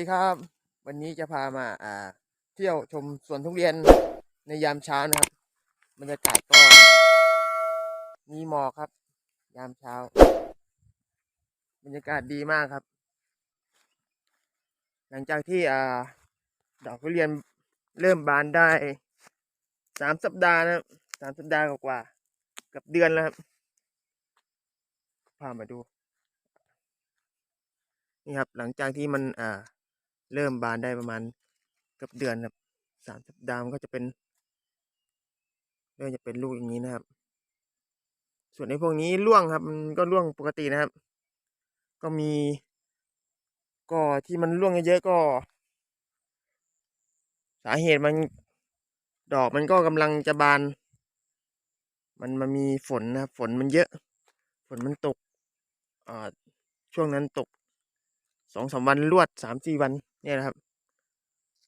วัสดีครับ วันนี้จะพามาอ่า เที่ยวชมสวนทุเรียนในยามเช้านะครับบรรยากาศก็ มีหมอกครับ ยามเช้า บรรยากาศดีมากครับ หลังจากที่อ่า ดอกทุเรียนเริ่มบานได้สามสัปดาห์นะสามสัปดาห์กว่ากับเดือนแล้วครับพามาดูนี่ครับหลังจากที่มันอ่า เริ่มบานได้ประมาณเกือบเดือนครับสามสัปดาห์มันก็จะเป็น เริ่มจะเป็นลูกอย่างนี้นะครับ ส่วนในพวกนี้ร่วงครับ มันก็ร่วงปกตินะครับ ก็มี ก็ที่มันร่วงเยอะๆก็ สาเหตุมันดอกมันก็กำลังจะบาน มันมันมีฝนนะครับฝนมันเยอะ ฝนมันตกอ่าช่วงนั้นตกสองสามวันรวดสามสี่วัน เนี่ยนะครับ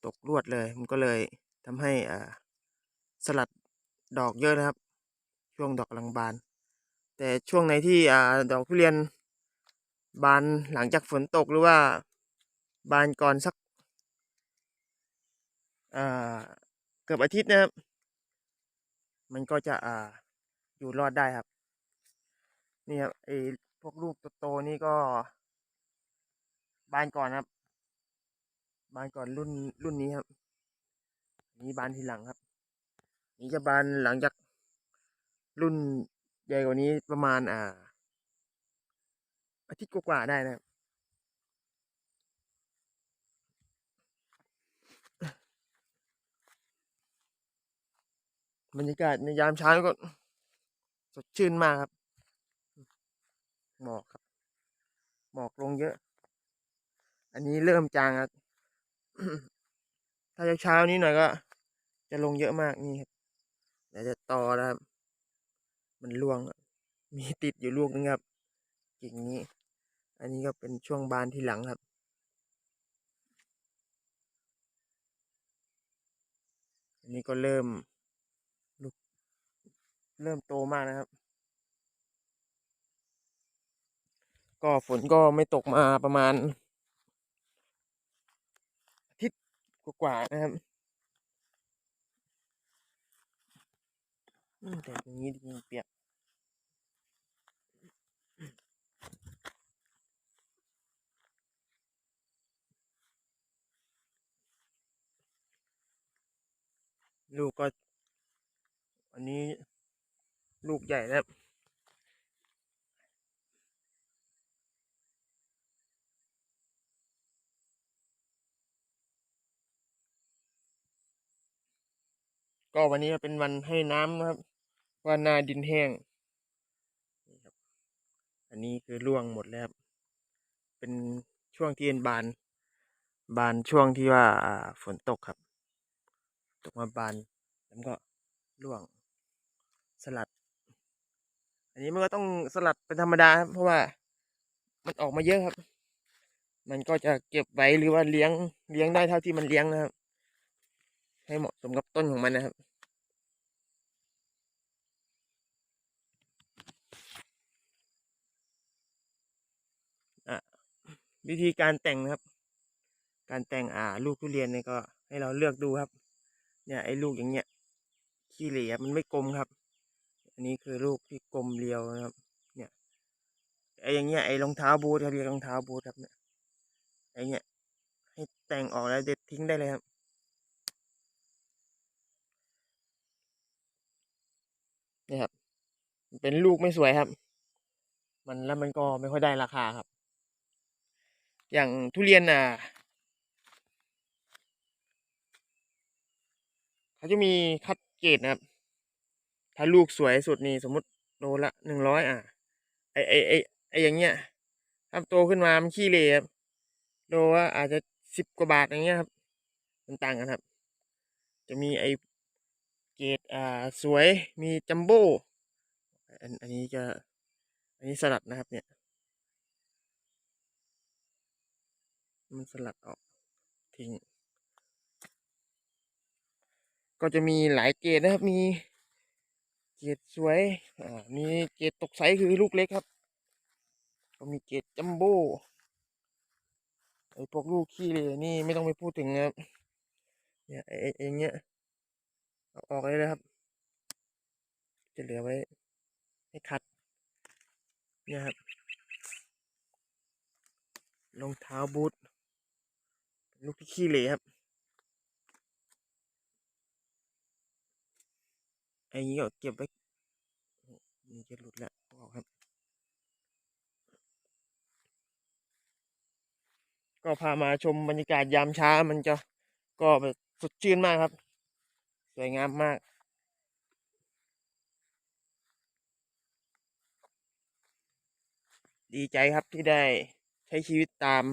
ตกรวดเลย มันก็เลยทำให้อ่าสลัดดอกเยอะนะครับ ช่วงดอกกำลังบาน แต่ช่วงไหนที่อ่าดอกทุเรียนบานหลังจากฝนตกหรือว่าบานก่อนสักเกือบอาทิตย์นะครับ มันก็จะอ่าอยู่รอดได้ครับ นี่ครับไอ้พวกลูกโตๆนี่ก็บานก่อนครับ บานก่อนรุ่นรุ่นนี้ครับนี่บานทีหลังครับ นี่จะบานหลังจากรุ่นใหญ่กว่านี้ประมาณอ่าอาทิตย์กว่าๆได้นะครับบรรยากาศในยามเช้าก็สดชื่นมากครับ หมอกครับ หมอกลงเยอะ อันนี้เริ่มจางครับ ถ้าเช้านี้หน่อยก็ จะลงเยอะมากนี่ครับเดี๋ยวจะต่อแล้วครับ มันร่วง มีติดอยู่ลูกนึงครับกิ่งนี้ อันนี้ก็เป็นช่วงบานที่หลังครับอันนี้ก็เริ่มลูกเริ่มโตมากนะครับ ก็ฝนก็ไม่ตกมาประมาณ อาทิตย์ กว่าๆนะครับแต่อย่างนี้ดีเปียกลูกก็ อันนี้ลูกใหญ่นะค ก็วันนี้เป็นวันให้น้ำนะครับ ว่านาดินแห้งนี่ครับ อันนี้คือร่วงหมดแล้วครับ เป็นช่วงที่เอ็นบาน บานช่วงที่ว่าอ่าฝนตกครับ ตกมาบานแล้วก็ร่วงสลัด อันนี้มันก็ต้องสลัดเป็นธรรมดาครับเพราะว่ามันออกมาเยอะครับ มันก็จะเก็บไว้หรือว่าเลี้ยงเลี้ยงได้เท่าที่มันเลี้ยงนะครับ ให้เหมาะสมกับต้นของมันนะครับ วิธีการแต่งนะครับ การแต่งอ่า ลูกทุเรียนเนี่ยก็ให้เราเลือกดูครับ เนี่ยไอ้ลูกอย่างเงี้ยขี้เหร่มันไม่กลมครับ อันนี้คือลูกที่กลมเรียวนะครับ เนี่ยไอ้อย่างเงี้ยไอ้รองเท้าบูทเขาเรียกรองเท้าบูทครับเนี่ยไอ้เงี้ยให้แต่งออกแล้วเด็ดทิ้งได้เลยครับนี่ครับเป็นลูกไม่สวยครับ มันแล้วมันก็ไม่ค่อยได้ราคาครับ อย่างทุเรียนอะเขาจะมีคัดเกรดนะครับ ถ้าลูกสวยสุดนี่สมมติโลละหนึ่งร้อยอะไอไอไอไออย่างเงี้ยถ้าโตขึ้นมามันขี้เหร่ครับโลว่าอาจจะสิบกว่าบาทอย่างเงี้ยครับ มันต่างกันครับ จะมีไอเกรดอ่าสวยมีจัมโบ้อันอันนี้จะอันนี้สลัดนะครับเนี่ย มันสลัดออกทิ้ง ก็จะมีหลายเกรดนะครับ มีเกรดสวย อ่า มีเกรดตกไซส์คือลูกเล็กครับ ก็มีเกรดจัมโบ้ไอ้พวกลูกขี้เลยนี่ไม่ต้องไปพูดถึงนะครับ เนี่ยไอ้ไอ้ไอ้เงี้ยเอาออกเลยนะครับ จะเหลือไว้ให้คัดเนี่ยครับรองเท้าบูท ลูกที่ขี้เหร่ครับไอ้นี้ก็เก็บไว้นี่จะหลุดแล้วออกครับ ก็พามาชมบรรยากาศยามเช้ามันจะก็แบบสดชื่นมากครับ สวยงามมากดีใจครับที่ได้ใช้ชีวิตตาม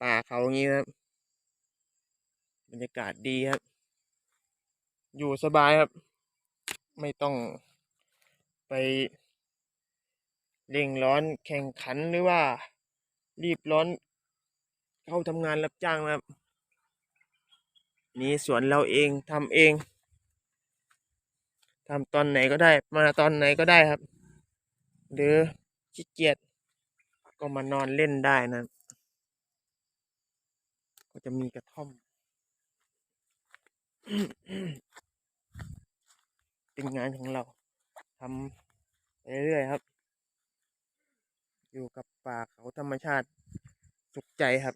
ป่าเขาอย่างนี้ครับบรรยากาศดีครับ อยู่สบายครับ ไม่ต้องไปเร่งร้อนแข่งขันหรือว่า รีบร้อน เข้าทำงานรับจ้างนะครับ นี่สวนเราเองทำเองทำตอนไหนก็ได้ มาตอนไหนก็ได้ครับ หรือขี้เกียจก็มานอนเล่นได้นะ ก็จะมีกระท่อม เป็นงานของเราทำไปเรื่อยๆครับ อยู่กับป่าเขาธรรมชาติสุขใจครับ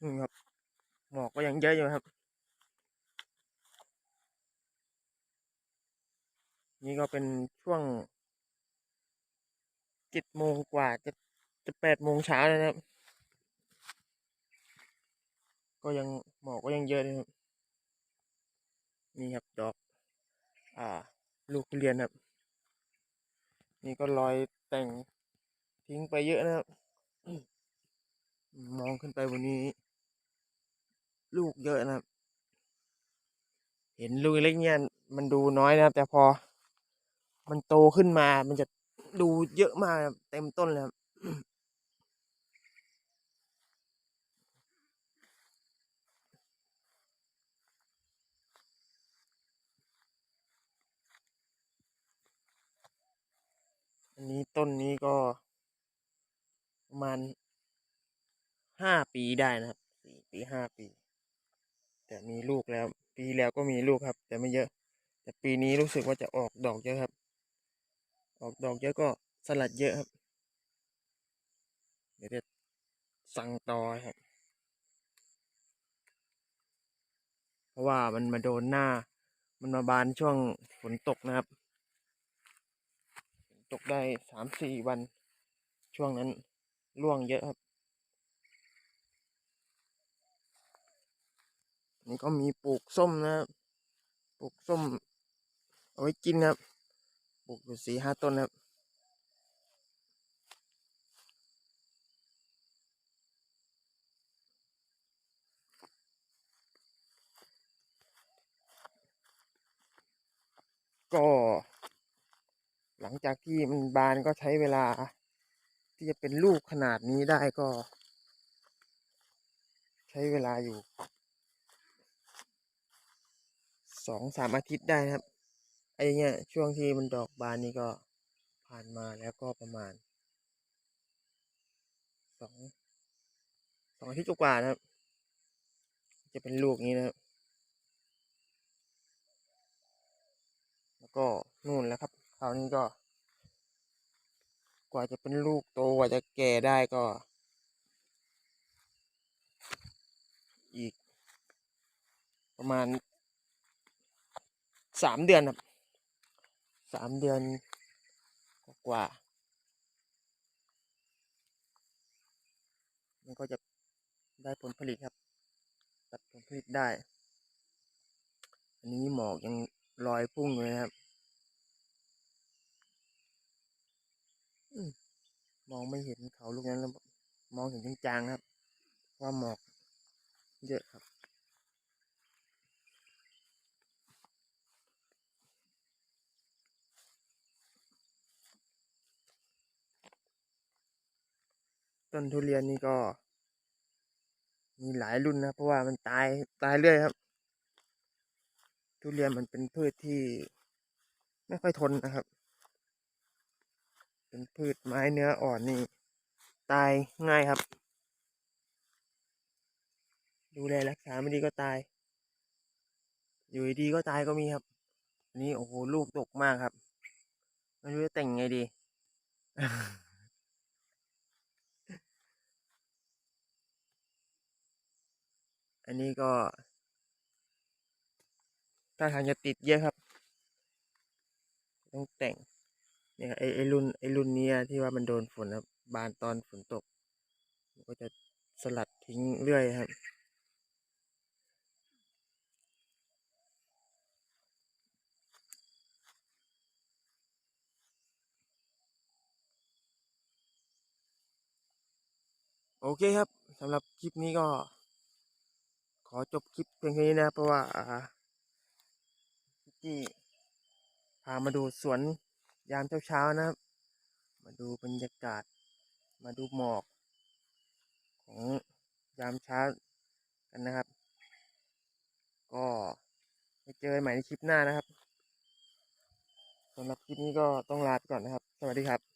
นี่ครับหมอกก็ยังเยอะอยู่ครับ นี่ก็เป็นช่วงเจ็ดโมงกว่าจะ จะแปดโมงเช้าแล้วนะครับ ก็ยังหมอกก็ยังเยอะเลยครับนี่ครับดอก อ่า ลูกทุเรียนครับ นี่ก็รอยแต่งทิ้งไปเยอะนะครับ มองขึ้นไปบนนี้ ลูกเยอะนะครับ เห็นลูกเล็กเนี่ยมันดูน้อยนะครับ แต่พอ มันโตขึ้นมามันจะดูเยอะมากเต็มต้นเลยครับ อันนี้ต้นนี้ก็ ประมาณห้าปีได้นะครับสี่ปีห้าปี แต่มีลูกแล้ว ปีแล้วก็มีลูกครับ แต่ไม่เยอะ แต่ปีนี้รู้สึกว่าจะออกดอกเยอะครับ ออกดอกเยอะก็สลัดเยอะครับ เดี๋ยวจะสั่งต่อครับ เพราะว่ามันมาโดนหน้า มันมาบานช่วงฝนตกนะครับ ตกได้สามสี่วัน ช่วงนั้นร่วงเยอะครับนี่ก็มีปลูกส้มนะครับปลูกส้ม เอาไว้กินครับปลูกอยู่สี่ห้าต้นครับก็ งจากที่มันบานก็ใช้เวลา ที่จะเป็นลูกขนาดนี้ได้ก็ ใช้เวลาอยู่สองสามอาทิตย์ได้นะครับไอ้เนี้ยช่วงที่มันดอกบานนี่ก็ผ่านมาแล้วก็ประมาณสองสองอาทิตย์กว่านะครับ จะเป็นลูกนี้นะครับ แล้วก็นู่นแล้วครับคราวนี้ก็ กว่าจะเป็นลูกโตกว่าจะแก่ได้ก็ อีก ประมาณสามเดือนครับสามเดือนกว่า มันก็จะได้ผลผลิตครับ ตัดผลผลิตได้ อันนี้หมอกยังลอยพุ่งเลยครับอืม มองไม่เห็นเขาลูกนั้นแล้วมองเห็นจางๆครับ ว่าหมอกเยอะครับต้นทุเรียนนี่ก็ มีหลายรุ่นนะ เพราะว่ามันตายตายเรื่อยครับ ทุเรียนมันเป็นพืชที่ไม่ค่อยทนนะครับ เป็นพืชไม้เนื้ออ่อนนี่ ตายง่ายครับ ดูแลรักษาไม่ดีก็ตาย อยู่ดีๆก็ตายก็มีครับ อันนี้โอ้โหลูกดกมากครับไม่รู้จะแต่งไงดี อันนี้ก็ถ้าทางจะติดเยอะครับ ต้องแต่ง เนี่ยไอไอรุ่นไอรุ่นนี้ที่ว่ามันโดนฝนครับบานตอนฝนตกมันก็จะสลัดทิ้งเรื่อยครับ โอเคครับสำหรับคลิปนี้ก็ ขอจบคลิปเพียงแค่นี้นะ เพราะว่าอ่าพี่จี้พามาดูสวน ยามเช้าๆนะครับ มาดูบรรยากาศ มาดูหมอก ของยามเช้ากันนะครับ ก็ไปเจอใหม่ในคลิปหน้านะครับสำหรับคลิปนี้ก็ต้องลาไปก่อนนะครับ สวัสดีครับ